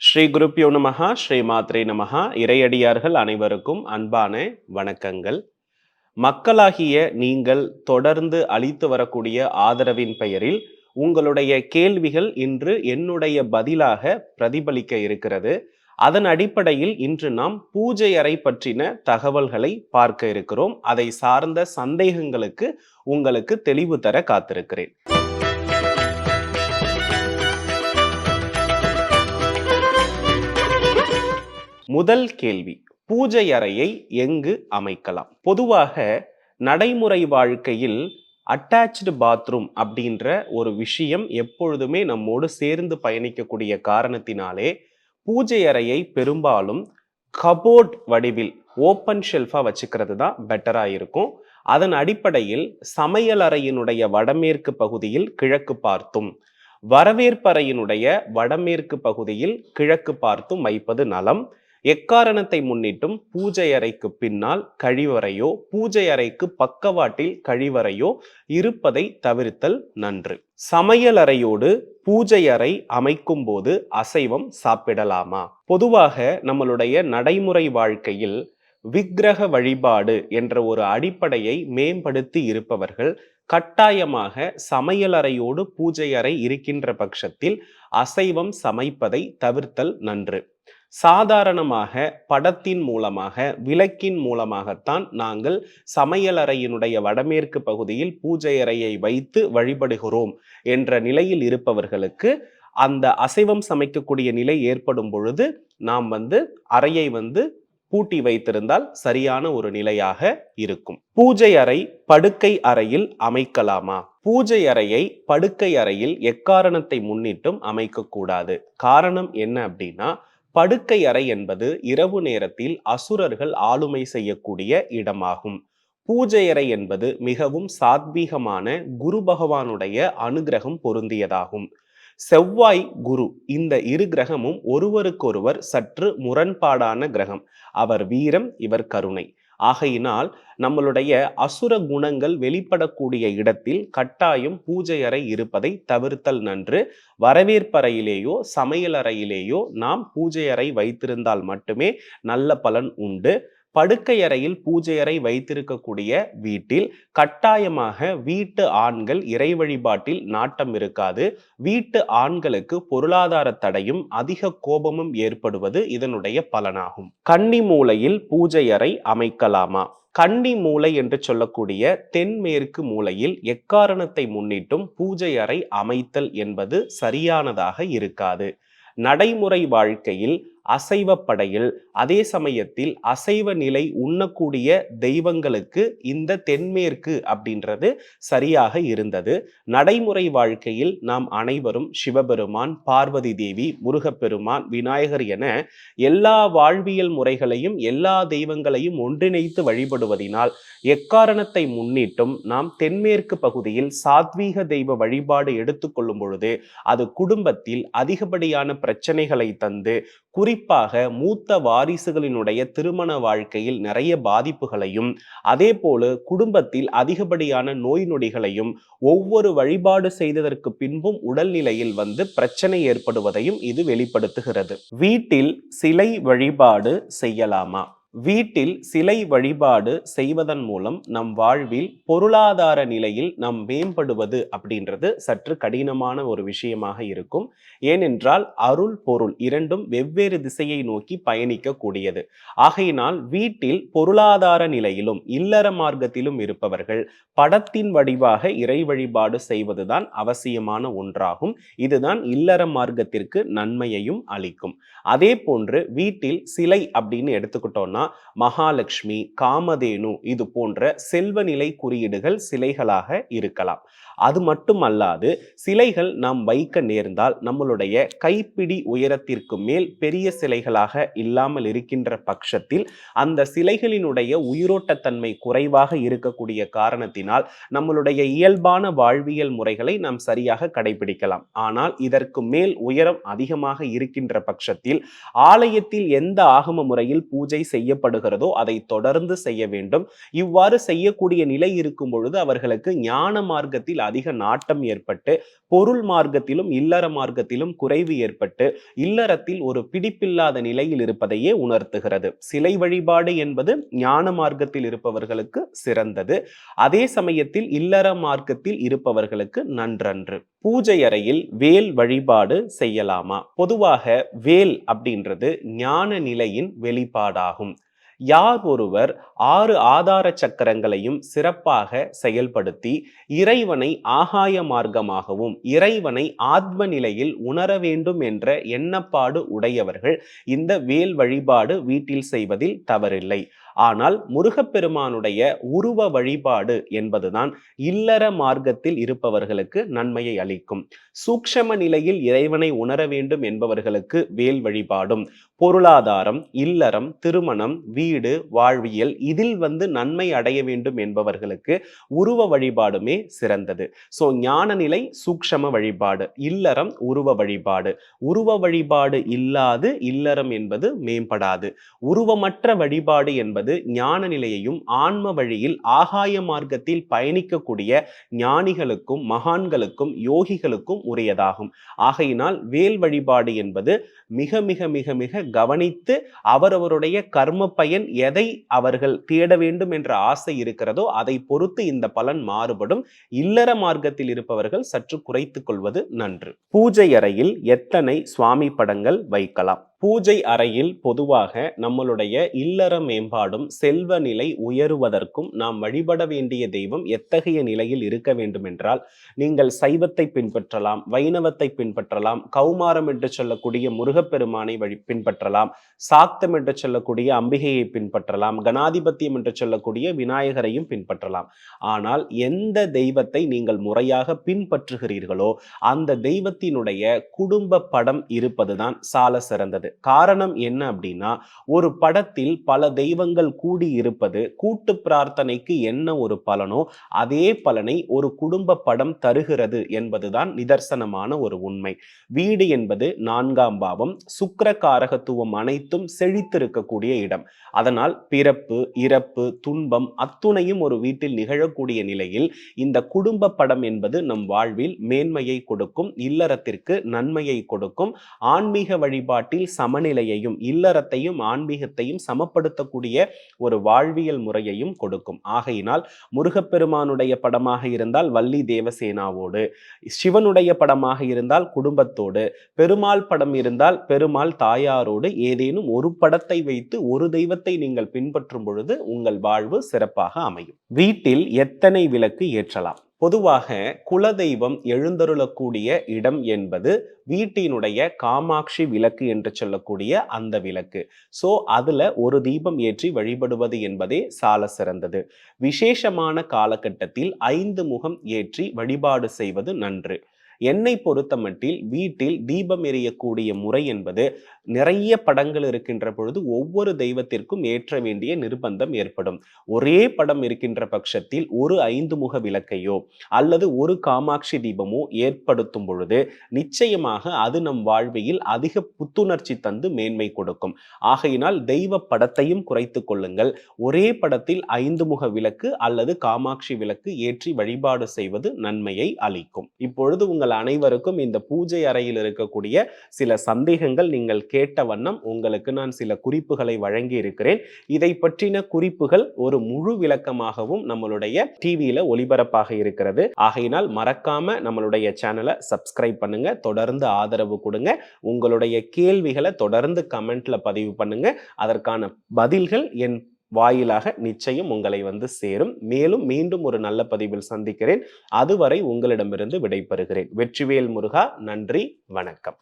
ஸ்ரீ குருப்பியோ நமஹா ஸ்ரீ மாத்ரே நமஹா. இறையடியார்கள் அனைவருக்கும் அன்பான வணக்கங்கள். மக்களாகிய நீங்கள் தொடர்ந்து அளித்து வரக்கூடிய ஆதரவின் பெயரில் உங்களுடைய கேள்விகள் இன்று என்னுடைய பதிலாக பிரதிபலிக்க இருக்கிறது. அதன் அடிப்படையில் இன்று நாம் பூஜை அறை பற்றின தகவல்களை பார்க்க இருக்கிறோம். அதை சார்ந்த சந்தேகங்களுக்கு உங்களுக்கு தெளிவு தர காத்திருக்கிறேன். முதல் கேள்வி பூஜை அறையை எங்கு அமைக்கலாம்? பொதுவாக நடைமுறை வாழ்க்கையில் அட்டாச்டு பாத்ரூம் அப்படின்ற ஒரு விஷயம் எப்பொழுதுமே நம்மோடு சேர்ந்து பயணிக்கக்கூடிய காரணத்தினாலே பூஜை அறையை பெரும்பாலும் கபோர்ட் வடிவில் ஓப்பன் ஷெல்ஃபாக வச்சுக்கிறது தான் பெட்டராக இருக்கும். அதன் அடிப்படையில் சமையல் அறையினுடைய வடமேற்கு பகுதியில் கிழக்கு பார்த்தும் வரவேற்பறையினுடைய வடமேற்கு பகுதியில் கிழக்கு பார்த்தும் வைப்பது நலம். எக்காரணத்தை முன்னிட்டும் பூஜை அறைக்கு பின்னால் கழிவறையோ பூஜை அறைக்கு பக்கவாட்டில் கழிவறையோ இருப்பதை தவிர்த்தல் நன்று. சமையல் அறையோடு பூஜை அறை அமைக்கும் போது அசைவம் சாப்பிடலாமா? பொதுவாக நம்மளுடைய நடைமுறை வாழ்க்கையில் விக்கிரக வழிபாடு என்ற ஒரு அடிப்படையை மேம்படுத்தி இருப்பவர்கள் கட்டாயமாக சமையலறையோடு பூஜை அறை இருக்கின்ற பட்சத்தில் அசைவம் சமைப்பதை தவிர்த்தல் நன்று. சாதாரணமாக படத்தின் மூலமாக விளக்கின் மூலமாகத்தான் நாங்கள் சமையலறையினுடைய வடமேற்கு பகுதியில் பூஜை அறையை வைத்து வழிபடுகிறோம் என்ற நிலையில் இருப்பவர்களுக்கு அந்த அசைவம் சமைக்கக்கூடிய நிலை ஏற்படும் பொழுது நாம் வந்து அறையை வந்து பூட்டி வைத்திருந்தால் சரியான ஒரு நிலையாக இருக்கும். பூஜை அறை படுக்கை அறையில் அமைக்கலாமா? பூஜை அறையை படுக்கை அறையில் எக்காரணத்தை முன்னிட்டும் அமைக்கக்கூடாது. காரணம் என்ன அப்படின்னா படுக்கை அறை என்பது இரவு நேரத்தில் அசுரர்கள் ஆளுமை செய்யக்கூடிய இடமாகும். பூஜை அறை என்பது மிகவும் சாத்வீகமான குரு பகவானுடைய அனுகிரகம் பொருந்தியதாகும். செவ்வாய் குரு இந்த இரு கிரகமும் ஒருவருக்கொருவர் சற்று முரண்பாடான கிரகம். அவர் வீரம் இவர் கருணை. ஆகையினால் நம்மளுடைய அசுர குணங்கள் வெளிப்படக்கூடிய இடத்தில் கட்டாயம் பூஜை அறை இருப்பதை தவிர்த்தல் நன்று. வரவேற்பறையிலேயோ சமையலறையிலேயோ நாம் பூஜை அறை வைத்திருந்தால் மட்டுமே நல்ல பலன் உண்டு. படுக்கை அறையில் பூஜை அறை வைத்திருக்கக்கூடிய வீட்டில் கட்டாயமாக வீட்டு ஆண்கள் இறை வழிபாட்டில் நாட்டம் இருக்காது. வீட்டு ஆண்களுக்கு பொருளாதார தடையும் அதிக கோபமும் ஏற்படுவது இதனுடைய பலனாகும். கன்னி மூலையில் பூஜை அறை அமைக்கலாமா? கன்னி மூலை என்று சொல்லக்கூடிய தென்மேற்கு மூலையில் எக்காரணத்தை முன்னிட்டும் பூஜை அறை அமைத்தல் என்பது சரியானதாக இருக்காது. நடைமுறை வாழ்க்கையில் அசைவ படையில் அதே சமயத்தில் அசைவ நிலை உண்ணக்கூடிய தெய்வங்களுக்கு இந்த தென்மேற்கு அப்படின்றது சரியாக இருந்தது. நடைமுறை வாழ்க்கையில் நாம் அனைவரும் சிவபெருமான் பார்வதி தேவி முருகப்பெருமான் விநாயகர் என எல்லா வாழ்வியல் முறைகளையும் எல்லா தெய்வங்களையும் ஒன்றிணைத்து வழிபடுவதினால் எக்காரணத்தை முன்னிட்டும் நாம் தென்மேற்கு பகுதியில் சாத்வீக தெய்வ வழிபாடு எடுத்துக்கொள்ளும் பொழுது அது குடும்பத்தில் அதிகப்படியான பிரச்சனைகளை தந்து குறிப்பாக மூத்த வாரிசுகளினுடைய திருமண வாழ்க்கையில் நிறைய பாதிப்புகளையும் அதே போல குடும்பத்தில் அதிகப்படியான நோய் நொடிகளையும் ஒவ்வொரு வழிபாடு செய்ததற்கு பின்பும் உடல்நிலையில் வந்து பிரச்சனை ஏற்படுவதையும் இது வெளிப்படுத்துகிறது. வீட்டில் சிலை வழிபாடு செய்யலாமா? வீட்டில் சிலை வழிபாடு செய்வதன் மூலம் நம் வாழ்வில் பொருளாதார நிலையில் நாம் மேம்படுவது அப்படின்றது சற்று கடினமான ஒரு விஷயமாக இருக்கும். ஏனென்றால் அருள் பொருள் இரண்டும் வெவ்வேறு திசையை நோக்கி பயணிக்கக்கூடியது. ஆகையினால் வீட்டில் பொருளாதார நிலையிலும் இல்லற மார்க்கத்திலும் இருப்பவர்கள் படத்தின் வடிவாக இறை வழிபாடு செய்வதுதான் அவசியமான ஒன்றாகும். இதுதான் இல்லற மார்க்கத்திற்கு நன்மையையும் அளிக்கும். அதே போன்று வீட்டில் சிலை அப்படின்னு எடுத்துக்கிட்டோம்னா மகாலட்சுமி காமதேனு இது போன்ற செல்வநிலை குறியீடுகள் சிலைகளாக இருக்கலாம். அது மட்டுமல்லாது சிலைகள் நாம் வைக்க நேர்ந்தால் நம்மளுடைய கைப்பிடி உயரத்திற்கு மேல் பெரிய சிலைகளாக இல்லாமல் இருக்கின்ற பட்சத்தில் அந்த சிலைகளினுடைய உயிரோட்டத்தன்மை குறைவாக இருக்கக்கூடிய காரணத்தினால் நம்மளுடைய இயல்பான வாழ்வியல் முறைகளை நாம் சரியாக கடைபிடிக்கலாம். ஆனால் இதற்கு மேல் உயரம் அதிகமாக இருக்கின்ற பட்சத்தில் ஆலயத்தில் எந்த ஆகம முறையில் பூஜை செய்யப்படுகிறதோ அதை தொடர்ந்து செய்ய வேண்டும். இவ்வாறு செய்யக்கூடிய நிலை இருக்கும் பொழுது அவர்களுக்கு ஞான மார்க்கத்தில் அதிக நாட்டம் ஏற்பட்டு பொருள் மார்க்கத்திலும் இல்லற மார்க்கத்திலும் குறைவு ஏற்பட்டு இல்லறத்தில் ஒரு பிடிப்பில்லாத நிலையில் இருப்பதையே உணர்த்துகிறது. சிலை வழிபாடு என்பது ஞான மார்க்கத்தில் இருப்பவர்களுக்கு சிறந்தது. அதே சமயத்தில் இல்லற மார்க்கத்தில் இருப்பவர்களுக்கு நன்றன்று. பூஜை அறையில் வேல் வழிபாடு செய்யலாமா? பொதுவாக வேல் அப்படின்றது ஞான நிலையின் வெளிப்பாடாகும். யார் ஒருவர் ஆறு ஆதார சக்கரங்களையும் சிறப்பாக செயல்படுத்தி இறைவனை ஆகாய மார்க்கமாகவும் இறைவனை ஆத்ம நிலையில் உணர வேண்டும் என்ற எண்ணப்பாடு உடையவர்கள் இந்த வேல் வழிபாடு வீட்டில் செய்வதில் தவறில்லை. ஆனால் முருகப்பெருமானுடைய உருவ வழிபாடு என்பதுதான் இல்லற மார்க்கத்தில் இருப்பவர்களுக்கு நன்மையை அளிக்கும். சூக்ஷம நிலையில் இறைவனை உணர வேண்டும் என்பவர்களுக்கு வேல் வழிபாடும். பொருளாதாரம் இல்லறம் திருமணம் வீடு வாழ்வியல் இதில் வந்து நன்மை அடைய வேண்டும் என்பவர்களுக்கு உருவ வழிபாடுமே சிறந்தது. ஸோ ஞான நிலை சூக்ஷம வழிபாடு இல்லறம் உருவ வழிபாடு. உருவ வழிபாடு இல்லாது இல்லறம் என்பது மேம்படாது. உருவமற்ற வழிபாடு என்பது என்பது ஞான நிலையையும் ஆன்ம வழியில் ஆகாய மார்க்கத்தில் பயணிக்கக்கூடிய ஞானிகளுக்கும் மகான்களுக்கும் யோகிகளுக்கும் உரியதாகும். ஆகையினால் வேல் வழிபாடு என்பது மிக மிக மிக மிக கவனித்து அவரவருடைய கர்ம பயன் எதை அவர்கள் தேட வேண்டும் என்ற ஆசை இருக்கிறதோ அதை பொறுத்து இந்த பலன் மாறுபடும். இல்லற மார்க்கத்தில் இருப்பவர்கள் சற்று குறைத்துக் கொள்வது நன்று. பூஜை அறையில் எத்தனை சுவாமி படங்கள் வைக்கலாம்? பூஜை அறையில் பொதுவாக நம்மளுடைய இல்லற மேம்பாடும் செல்வ நிலை உயருவதற்கும் நாம் வழிபட வேண்டிய தெய்வம் எத்தகைய நிலையில் இருக்க வேண்டுமென்றால் நீங்கள் சைவத்தை பின்பற்றலாம் வைணவத்தை பின்பற்றலாம் கௌமாரம் என்று சொல்லக்கூடிய முருகப்பெருமானை வழி பின்பற்றலாம் சாக்தம் என்று சொல்லக்கூடிய அம்பிகையை பின்பற்றலாம் கணாதிபத்தியம் என்று சொல்லக்கூடிய விநாயகரையும் பின்பற்றலாம். ஆனால் எந்த தெய்வத்தை நீங்கள் முறையாக பின்பற்றுகிறீர்களோ அந்த தெய்வத்தினுடைய குடும்ப படம் இருப்பதுதான் சால சிறந்தது. காரணம் என்ன அப்படின்னா ஒரு படத்தில் பல தெய்வங்கள் கூடி இருப்பது கூட்டு பிரார்த்தனைக்கு என்ன ஒரு பலனோ அதே பலனை ஒரு குடும்ப படம் தருகிறது என்பதுதான் நிதர்சனமான ஒரு உண்மை. வீடு என்பது நான்காம் பாவம் சுக்கர காரகத்துவம் அனைத்தும் செழித்திருக்கக்கூடிய இடம். அதனால் பிறப்பு இறப்பு துன்பம் அத்துணையும் ஒரு வீட்டில் நிகழக்கூடிய நிலையில் இந்த குடும்ப படம் என்பது நம் வாழ்வில் மேன்மையை கொடுக்கும் இல்லறத்திற்கு நன்மையை கொடுக்கும் ஆன்மீக வழிபாட்டில் சமநிலையையும் இல்லறத்தையும் ஆன்மீகத்தையும் சமப்படுத்தக்கூடிய ஒரு வாழ்வியல் முறையையும் கொடுக்கும். ஆகையினால் முருகப்பெருமானுடைய படமாக இருந்தால் வள்ளி தேவசேனாவோடு சிவனுடைய படமாக இருந்தால் குடும்பத்தோடு பெருமாள் படம் இருந்தால் பெருமாள் தாயாரோடு ஏதேனும் ஒரு படத்தை வைத்து ஒரு தெய்வத்தை நீங்கள் பின்பற்றும் பொழுது உங்கள் வாழ்வு சிறப்பாக அமையும். வீட்டில் எத்தனை விளக்கு ஏற்றலாம்? பொதுவாக குலதெய்வம் எழுந்தருளக்கூடிய இடம் என்பது வீட்டினுடைய காமாட்சி விளக்கு என்று சொல்லக்கூடிய அந்த விளக்கு. ஸோ அதுல ஒரு தீபம் ஏற்றி வழிபடுவது என்பதே சால சிறந்தது. விசேஷமான காலகட்டத்தில் ஐந்து முகம் ஏற்றி வழிபாடு செய்வது நன்று. என்னை பொறுத்தமட்டில் வீட்டில் தீபம் எரியக்கூடிய முறை என்பது நிறைய படங்கள் இருக்கின்ற பொழுது ஒவ்வொரு தெய்வத்திற்கும் ஏற்ற வேண்டிய நிர்பந்தம் ஏற்படும். ஒரே படம் இருக்கின்ற பட்சத்தில் ஒரு ஐந்து முக விளக்கையோ அல்லது ஒரு காமாட்சி தீபமோ ஏற்படுத்தும் பொழுது நிச்சயமாக அது நம் வாழ்வில் அதிக புத்துணர்ச்சி தந்து மேன்மை கொடுக்கும். ஆகையினால் தெய்வ படத்தையும் குறைத்து கொள்ளுங்கள். ஒரே படத்தில் ஐந்து முக விளக்கு அல்லது காமாட்சி விளக்கு ஏற்றி வழிபாடு செய்வது நன்மையை அளிக்கும். இப்பொழுது உங்கள் அனைவருக்கும் இந்த பூஜை அறையில் இருக்கக்கூடிய சில சந்தேகங்கள் நீங்கள் கேட்ட வண்ணம் உங்களுக்கு நான் சில குறிப்புகளை வழங்கி இருக்கிறேன் இதை பற்றின குறிப்புகள் ஒரு முழு விளக்கமாகவும் நம்மளுடைய டிவியில ஒளிபரப்பாக இருக்கிறது. ஆகையினால் மறக்காம நம்மளுடைய சேனலை சப்ஸ்கிரைப் பண்ணுங்க. தொடர்ந்து ஆதரவு கொடுங்க. உங்களுடைய கேள்விகளை தொடர்ந்து கமெண்ட்ல பதிவு பண்ணுங்க. அதற்கான பதில்கள் என் வாயிலாக நிச்சயம் உங்களை வந்து சேரும். மேலும் மீண்டும் ஒரு நல்ல பதிவில் சந்திக்கிறேன். அதுவரை உங்களிடமிருந்து விடைபெறுகிறேன். வெற்றிவேல் முருகா நன்றி வணக்கம்.